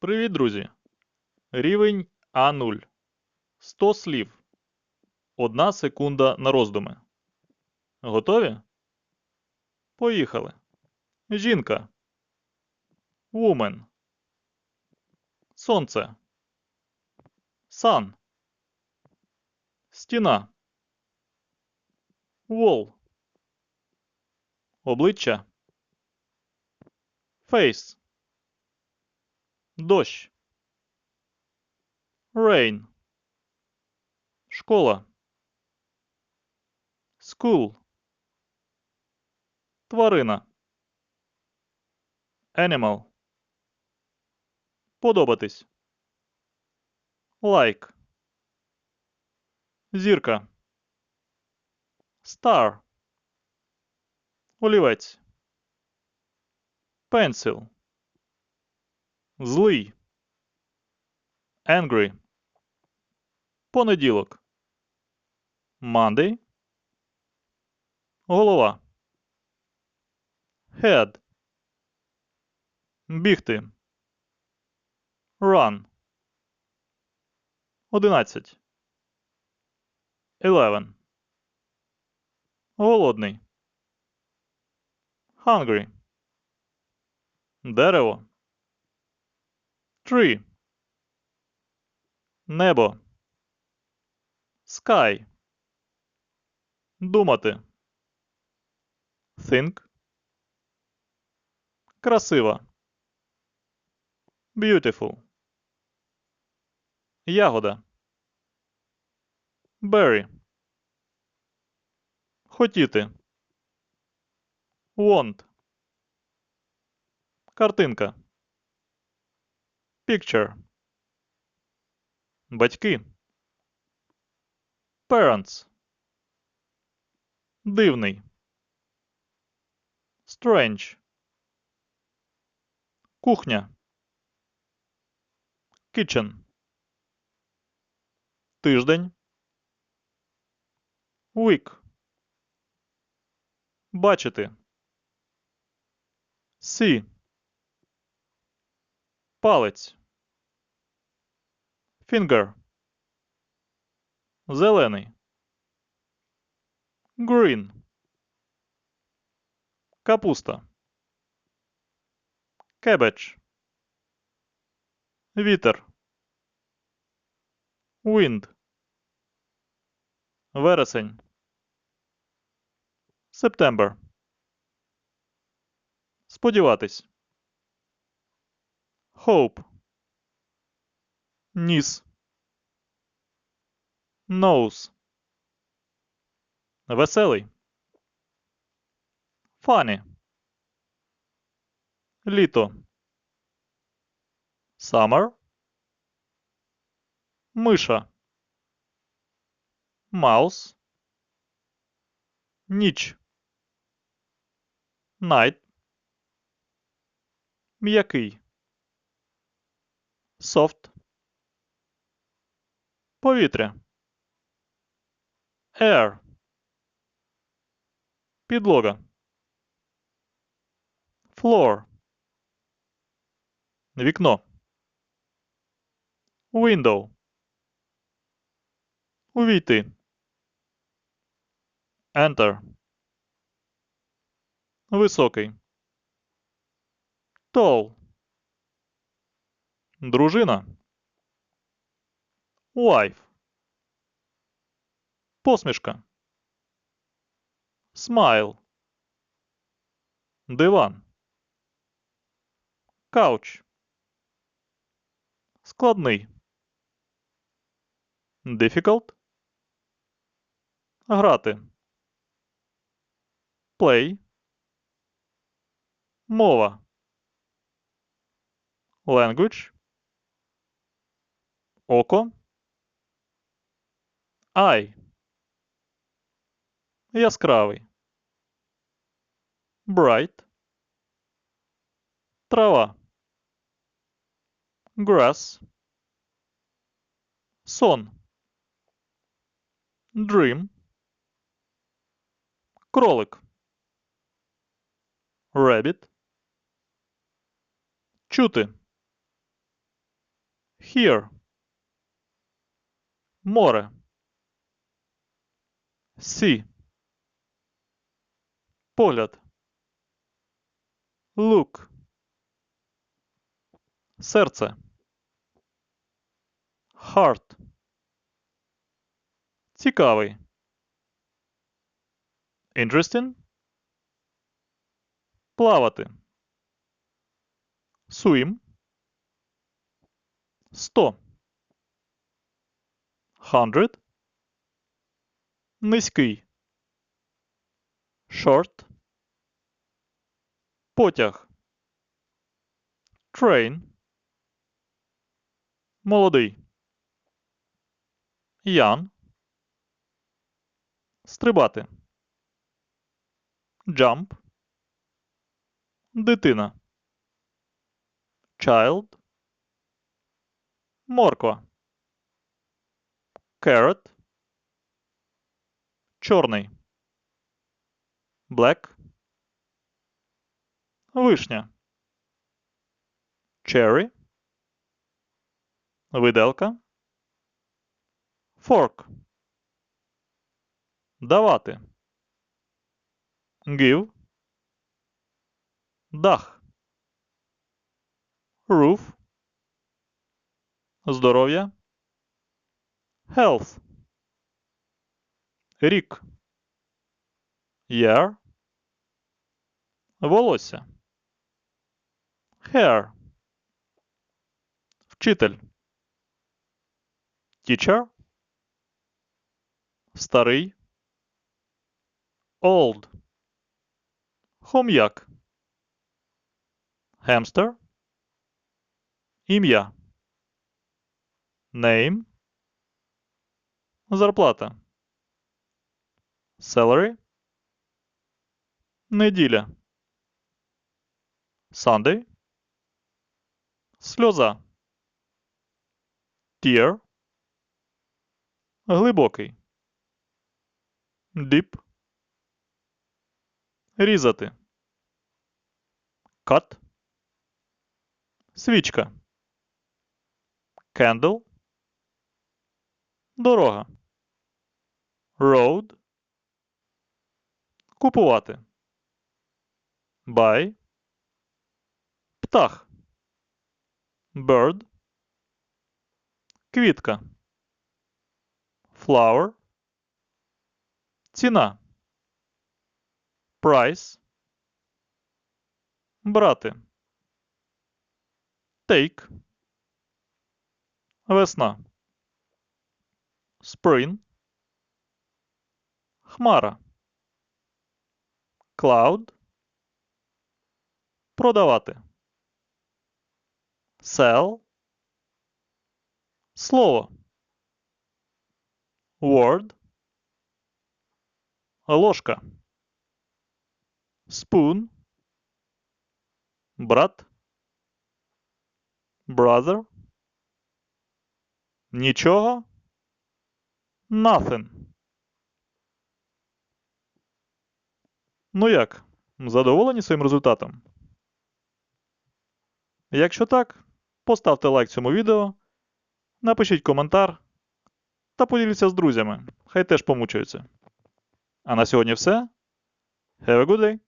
Привіт, друзі! Рівень А0. 100 слів. Одна секунда на роздуми. Готові? Поїхали. Жінка. Woman. Сонце. Sun. Стіна. Wall. Обличчя. Face. Дощ. Rain. Школа. School. Тварина. Animal. Подобатись. Like. Зірка. Star. Олівець. Pencil. Злий. Angry. Понеділок. Monday. Голова. Head. Бігти. Run. Одинадцять. Eleven. Голодний. Hungry. Дерево. Tree. Небо. Sky. Думати. Think. Красива. Beautiful. Ягода. Berry. Хотіти. Want. Картинка. Picture. Батьки. Parents. Дивний. Strange. Кухня. Kitchen. Тиждень. Week. Бачити. See. Палець. Finger. Зелений. Green. Капуста. Cabbage. Вітер. Wind. Вересень. September. Сподіватись. Hope. Ніс. Nose. Веселий. Літо. Summer. Миша. Mouse. Ніч. Night. М'який. Soft. Повітря. Air. Підлога. Floor. Вікно. Window. Увійти. Enter. Високий. Tall. Дружина. Wife. Посмішка. Smile. Диван. Couch. Складний. Difficult. Грати. Play. Мова. Language. Око. Eye. Яскравий. Bright. Трава. Grass. Сон. Dream. Кролик. Rabbit. Чути. Here. Море. See. Погляд. Look. Серце. Heart. Цікавий. Interesting. Плавати. Swim. Сто. Hundred. Низький. Short. Потяг. Train. Молодий. Young. Стрибати. Jump. Дитина. Child. Морква. Carrot. Чорний. Black. Вишня. Cherry. Виделка. Fork. Давати. Give. Дах. Roof. Здоров'я. Health. Рік. Year. Волосся. Hair. Вчитель. Teacher. Старий. Old. Хом'як. Hamster. Ім'я. Name. Зарплата. Salary. Неділя. Sunday. Сльоза. Tear. Глибокий. Deep. Різати. Cut. Свічка. Candle. Дорога. Road. Купувати. Buy. Птах. Bird. Квітка. Flower. Ціна. Price. Брати. Take. Весна. Spring. Хмара. Cloud. Продавати. Sell. Слово. Word. Ложка. Spoon. Брат. Brother. Нічого. Nothing. Ну як? Задоволені своїм результатом? Якщо так, поставте лайк цьому відео, напишіть коментар та поділіться з друзями. Хай теж помучаються. А на сьогодні все. Have a good day!